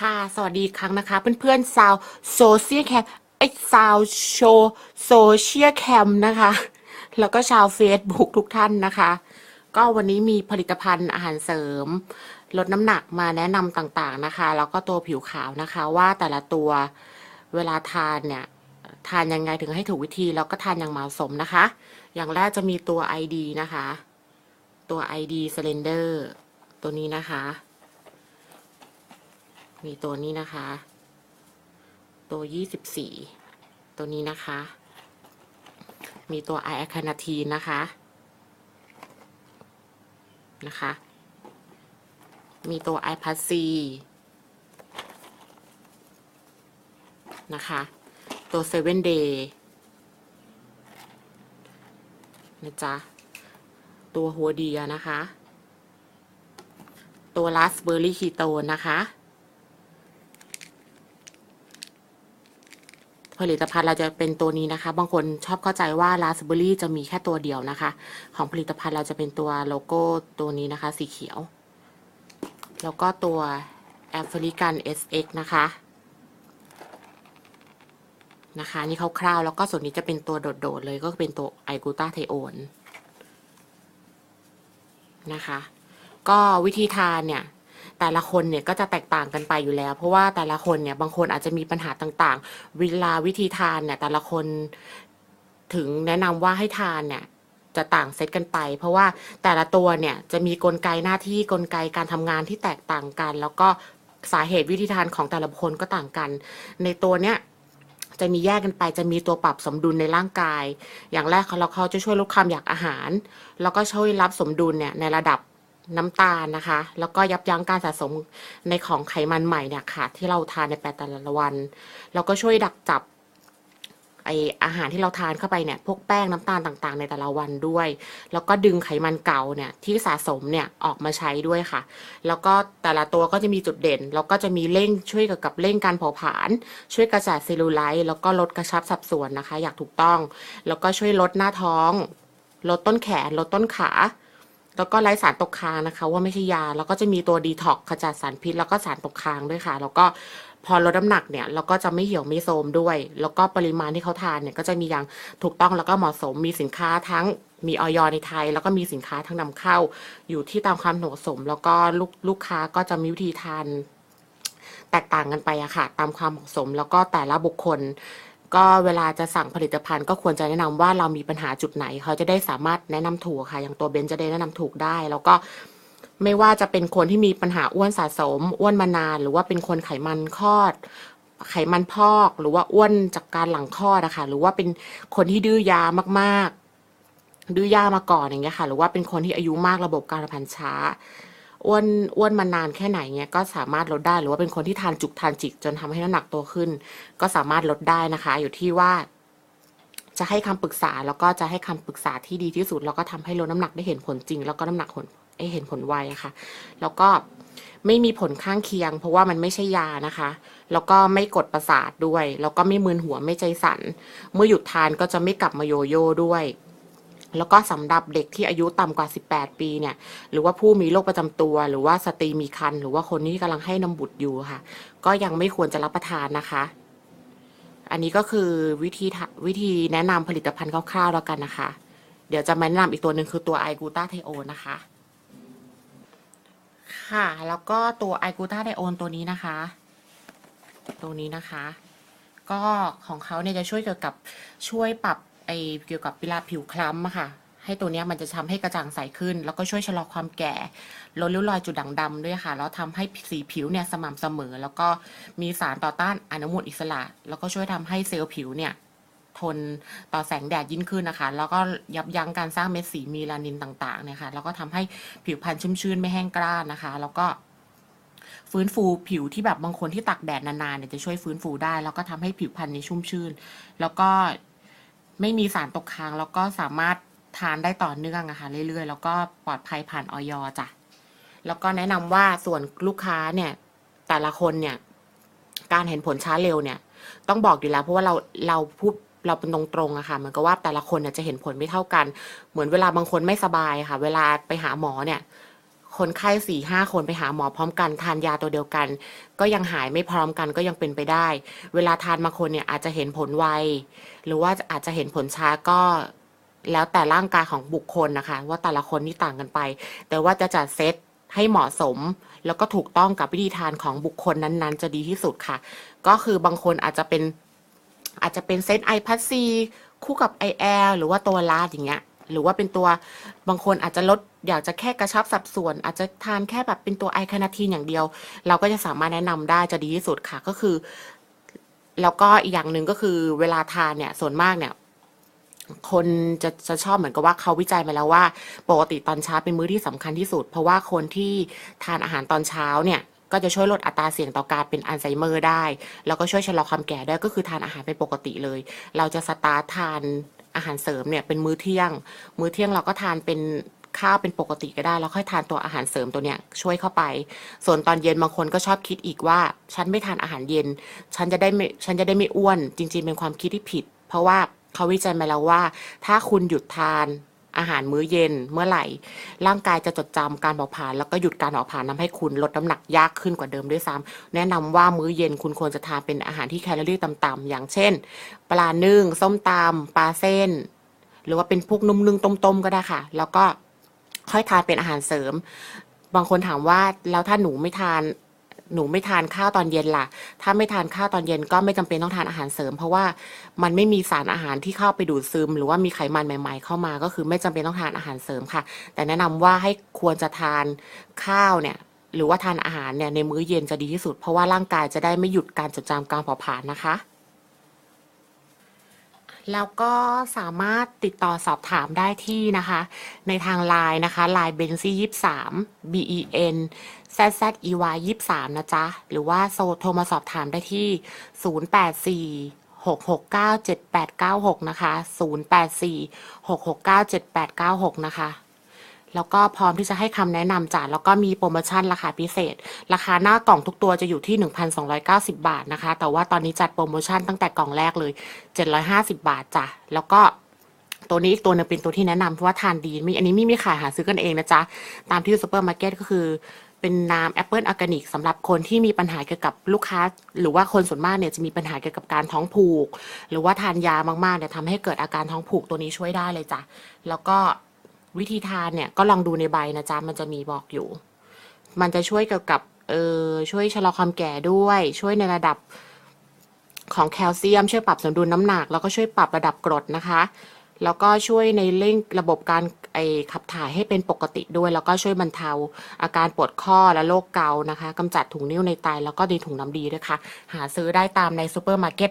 ค่ะ สวัสดีครั้งนะคะ เพื่อนๆซาวโซเชียลแคมไอซาวโชโซเชียลแคมนะคะ แล้วก็ชาว Facebook ทุกท่านนะคะ ก็วันนี้มีผลิตภัณฑ์อาหารเสริม ลดน้ำหนักมาแนะนำต่างๆนะคะ แล้วก็ตัวผิวขาวนะคะ ว่าแต่ละตัวเวลาทานเนี่ย ทานยังไงถึงให้ถูกวิธี แล้วก็ทานอย่างเหมาะสมนะคะ อย่างแรกจะมีตัว ID นะคะ ตัว ID Slender ตัวนี้นะคะ มีตัวนี้นะคะ ตัว 24 ตัวนี้นะคะ มีตัว i อ c a n a t i n นะคะ นะคะ มีตัว i p a s c นะคะ ตัว7 day นเดย์นะจ๊ะ ตัวหัวเดียนะคะ ตัว raspberry ketone นะคะ ผลิตภัณฑ์เราจะเป็นตัวนี้นะคะ บางคนชอบเข้าใจว่า raspberry จะมีแค่ตัวเดียวนะคะ ของผลิตภัณฑ์เราจะเป็นตัวโลโก้ตัวนี้นะคะ สีเขียว แล้วก็ตัว African SX นะคะนะคะนี่คร่าวๆแล้วก็ส่วนนี้จะเป็นตัวโดดๆเลยก็เป็นตัวไอกูตาไทโอนนะคะ ก็วิธีทานเนี่ย แต่ละคนเนี่ยก็จะแตกต่างกันไปอยู่แล้ว เพราะว่าแต่ละคนเนี่ยบางคนอาจจะมีปัญหาต่างๆ เวลาวิธีทานเนี่ยแต่ละคนถึงแนะนำว่าให้ทานเนี่ยจะต่างเซตกันไป เพราะว่าแต่ละตัวเนี่ยจะมีกลไกหน้าที่กลไกการทำงานที่แตกต่างกัน แล้วก็สาเหตุวิธีทานของแต่ละคนก็ต่างกัน ในตัวเนี้ยจะมีแยกกันไปจะมีตัวปรับสมดุลในร่างกาย อย่างแรกเขาเขาจะช่วยลดความอยากอาหาร แล้วก็ช่วยรับสมดุลเนี่ยในระดับ น้ำตาลนะคะ แล้วก็ยับยั้งการสะสมในของไขมันใหม่เนี่ยค่ะ ที่เราทานในแต่ละวัน แล้วก็ช่วยดักจับไออาหารที่เราทานเข้าไปเนี่ยพวกแป้งน้ำตาลต่างๆ ในแต่ละวันด้วย แล้วก็ดึงไขมันเก่าเนี่ยที่สะสมเนี่ยออกมาใช้ด้วยค่ะ แล้วก็แต่ละตัวก็จะมีจุดเด่น แล้วก็จะมีเร่งช่วยเกี่ยวกับเร่งการเผาผลาญช่วยกระจายเซลลูไลท์แล้วก็ลดกระชับสัดส่วนนะคะ อยางถูกต้อง แล้วก็ช่วยลดหน้าท้อง ลดต้นแขน ลดต้นขา แล้วก็ไร้สารตกค้างนะคะ ว่าไม่ใช่ยา แล้วก็จะมีตัวดีท็อกขจัดสารพิษ แล้วก็สารตกค้างด้วยค่ะ แล้วก็พอลดน้ำหนักเนี่ยเราก็จะไม่เหี่ยวไม่โทรมด้วย แล้วก็ปริมาณที่เขาทานเนี่ยก็จะมีอย่างถูกต้องแล้วก็เหมาะสมมีสินค้าทั้งมีออยในไทย แล้วก็มีสินค้าทั้งนำเข้า อยู่ที่ตามความเหมาะสม แล้วก็ลูกลูกค้าก็จะมีวิธีทานแตกต่างกันไปอะค่ะ ตามความเหมาะสมแล้วก็แต่ละบุคคล ก็เวลาจะสั่งผลิตภัณฑ์ก็ควรจะแนะนำว่าเรามีปัญหาจุดไหน เขาจะได้สามารถแนะนำถูกค่ะ อย่างตัวเบนจะได้แนะนำถูกได้ แล้วก็ไม่ว่าจะเป็นคนที่มีปัญหาอ้วนสะสม อ้วนมานาน หรือว่าเป็นคนไขมันคลอด ไขมันพอก หรือว่าอ้วนจากการหลังคลอดอะคะหรือว่าเป็นคนที่ดื้อยามาก ๆ ดื้อยามาก่อนอย่างเงี้ยค่ะ หรือว่าเป็นคนที่อายุมากระบบการพันช้า อ้วนอ้วนมานานแค่ไหนเงี้ยก็สามารถลดได้หรือว่าเป็นคนที่ทานจุกทานจิกจนทำให้น้ำหนักตัวขึ้น ก็สามารถลดได้นะคะ อยู่ที่ว่าจะให้คำปรึกษาแล้วก็จะให้คำปรึกษาที่ดีที่สุด แล้วก็ทำให้ลดน้ำหนักได้เห็นผลจริง แล้วก็น้ำหนักผลให้เห็นผลไวะค่ะ แล้วก็ไม่มีผลข้างเคียง เพราะว่ามันไม่ใช่ยานะคะ แล้วก็ไม่กดประสาทด้วย แล้วก็ไม่มึนหัวไม่ใจสั่นเมื่อหยุดทานก็จะไม่กลับมาโยโย่ด้วย แล้วก็สำหรับเด็กที่อายุต่ำกว่า 18 ปีเนี่ย หรือว่าผู้มีโรคประจำตัว หรือว่าสตรีมีครรภ์หรือว่าคนที่กำลังให้นมบุตรอยู่ค่ะ ก็ยังไม่ควรจะรับประทานนะคะ อันนี้ก็คือวิธีวิธีแนะนำผลิตภัณฑ์คร่าวๆแล้วกันนะคะ เดี๋ยวจะมาแนะนำอีกตัวหนึ่งคือตัวไอกูตาไทโอนะคะ ค่ะ แล้วก็ตัวไอกูตาไทโอนตัวนี้นะคะ ตัวนี้นะคะ ก็ของเขาเนี่ยจะช่วยเกี่ยวกับช่วยปรับ ไอเกี่ยวกับเวลาผิวคล้ำค่ะ ให้ตัวนี้มันจะทำให้กระจ่างใสขึ้น แล้วก็ช่วยชะลอความแก่ลดริ้วรอยจุดด่างดำด้วยค่ะ แล้วทำให้สีผิวเนี่ยสม่ำเสมอ แล้วก็มีสารต่อต้านอนุมูลอิสระ แล้วก็ช่วยทำให้เซลล์ผิวเนี่ยทนต่อแสงแดดยิ่งขึ้นนะคะ แล้วก็ยับยั้งการสร้างเม็ดสีมีลานินต่างๆเนี่ยค่ะ แล้วก็ทำให้ผิวพรรณชุ่มชื่นไม่แห้งกร้านนะคะ แล้วก็ฟื้นฟูผิวที่แบบบางคนที่ตากแดดนานๆเนี่ยจะช่วยฟื้นฟูได้ แล้วก็ทำให้ผิวพรรณนี่ยชุ่มชื่นแล้วก็ ไม่มีสารตกค้าง แล้วก็สามารถทานได้ต่อเนื่องอะค่ะเรื่อยๆ แล้วก็ปลอดภัยผ่านออยจ้ะแล้วก็แนะนำว่าส่วนลูกค้าเนี่ย แต่ละคนเนี่ย การเห็นผลช้าเร็วเนี่ย ต้องบอกอยู่แล้ว เพราะว่าเราเราพูดเราเป็นตรงๆอะค่ะเหมือนกับว่าแต่ละคนเนี่ยจะเห็นผลไม่เท่ากัน เหมือนเวลาบางคนไม่สบายค่ะ เวลาไปหาหมอเนี่ย คนไข้สี่ห้าคนไปหาหมอพร้อมกันทานยาตัวเดียวกัน ก็ยังหายไม่พร้อมกันก็ยังเป็นไปได้ เวลาทานบาคนเนี่ยอาจจะเห็นผลไว หรือว่าอาจจะเห็นผลช้าก็แล้วแต่ร่างกายของบุคคลนะคะ ว่าแต่ละคนนี่ต่างกันไป แต่ว่าจะจัดเซตให้เหมาะสม แล้วก็ถูกต้องกับวิธีทานของบุคคลนั้นๆ จะดีที่สุดค่ะ ก็คือบางคนอาจจะเป็นอาจจะเป็นเซตไอพัซซีคู่กับไอแอลหรือว่าตัวลาดอย่างเงี้ย หรือว่าเป็นตัวบางคนอาจจะลดอยากจะแค่กระชับสัดส่วน อาจจะทานแค่แบบเป็นตัวไอคานาทีนอย่างเดียว เราก็จะสามารถแนะนำได้จะดีที่สุดค่ะก็คือ แล้วก็อีกอย่างหนึ่งก็คือเวลาทานเนี่ยส่วนมากเนี่ยคนจะจะชอบเหมือนกับว่าเขาวิจัยมาแล้วว่า ปกติตอนเช้าเป็นมื้อที่สำคัญที่สุด เพราะว่าคนที่ทานอาหารตอนเช้าเนี่ยก็จะช่วยลดอัตราเสี่ยงต่อการเป็นอัลไซเมอร์ได้ แล้วก็ช่วยชะลอความแก่ได้ก็คือทานอาหารเป็นปกติเลย เราจะสตาร์ททาน อาหารเสริมเนี่ยเป็นมื้อเที่ยง มื้อเที่ยงเราก็ทานเป็นข้าวเป็นปกติก็ได้ แล้วค่อยทานตัวอาหารเสริมตัวเนี้ยช่วยเข้าไป ส่วนตอนเย็นบางคนก็ชอบคิดอีกว่า ฉันไม่ทานอาหารเย็น ฉันจะได้ไม่ฉันจะได้ไม่อ้วน จริง ๆ เป็นความคิดที่ผิด เพราะว่าเขาวิจัยมาแล้วว่า ถ้าคุณหยุดทาน อาหารมื้อเย็นเมื่อไหร่ ร่างกายจะจดจำการเผาผลาญแล้วก็หยุดการเผาผลาญทำให้คุณลดน้ำหนักยากขึ้นกว่าเดิมด้วยซ้ำแนะนำว่ามื้อเย็นคุณควรจะทานเป็นอาหารที่แคลอรี่ต่ำๆอย่างเช่น ปลานึ่งส้มตำปลาเส้น หรือว่าเป็นพวกนุ่มนึ่งต้มๆก็ได้ค่ะ แล้วก็ค่อยทานเป็นอาหารเสริม บางคนถามว่าแล้วถ้าหนูไม่ทาน หนูไม่ทานข้าวตอนเย็นล่ะ ถ้าไม่ทานข้าวตอนเย็นก็ไม่จำเป็นต้องทานอาหารเสริม เพราะว่ามันไม่มีสารอาหารที่เข้าไปดูดซึม หรือว่ามีไขมันใหม่ ๆ เข้ามาก็คือไม่จำเป็นต้องทานอาหารเสริมค่ะ แต่แนะนำว่าให้ควรจะทานข้าวเนี่ยหรือว่าทานอาหารเนี่ยในมื้อเย็นจะดีที่สุด เพราะว่าร่างกายจะได้ไม่หยุดการจดจำการเผาผลาญนะคะ แล้วก็สามารถติดต่อสอบถามได้ที่นะคะ ในทางไลน์นะคะไลน์เบนซี่ยี่สาม B E N Z Z E Y ยี่สามนะจ๊ะ หรือว่าโซโทรมาสอบถามได้ที่ศูนย์แปดสี่หกหกเก้าเจ็ดแปดเก้าหกนะคะศูนย์แปดสี่หกหกเก้าเจ็ดแปดเก้าหกนะคะ แล้วก็พร้อมที่จะให้คำแนะนำจ้ะแล้วก็มีโปรโมชั่นราคาพิเศษ ราคาหน้ากล่องทุกตัวจะอยู่ที่ 1,290 บาทนะคะ แต่ว่าตอนนี้จัดโปรโมชั่นตั้งแต่กล่องแรกเลย 750 บาทจ้ะแล้วก็ตัวนี้อีกตัวหนึงเป็นตัวที่แนะนำเพราะว่าทานดีมีอันนี้ไม่มีขายหาซื้อกันเองนะจ๊ะ ตามที่ซูเปอร์มาร์เก็ตก็คือเป็นน้ำแอปเปิลออร์แกนิกสำหรับคนที่มีปัญหาเกี่ยวกับลูกค้า หรือว่าคนส่วนมากเนี่ยจะมีปัญหาเกี่ยวกับการท้องผูก หรือว่าทานยามากๆเนี่ยทำให้เกิดอาการท้องผูกตัวนี้ช่วยได้เลยจ้ะแล้วก็ วิธีทานเนี่ยก็ลองดูในใบนะจ๊ะมันจะมีบอกอยู่ มันจะช่วยเกี่ยวกับเออช่วยชะลอความแก่ด้วย ช่วยในระดับของแคลเซียม ช่วยปรับสมดุลน้ำหนัก แล้วก็ช่วยปรับระดับกรดนะคะ แล้วก็ช่วยในเร่งระบบการไอขับถ่ายให้เป็นปกติด้วย แล้วก็ช่วยบรรเทาอาการปวดข้อและโรคเกาต์นะคะกำจัดถุงนิ่วในไตแล้วก็ดีถุงน้ำดีด้วยค่ะ หาซื้อได้ตามในซูเปอร์มาร์เก็ต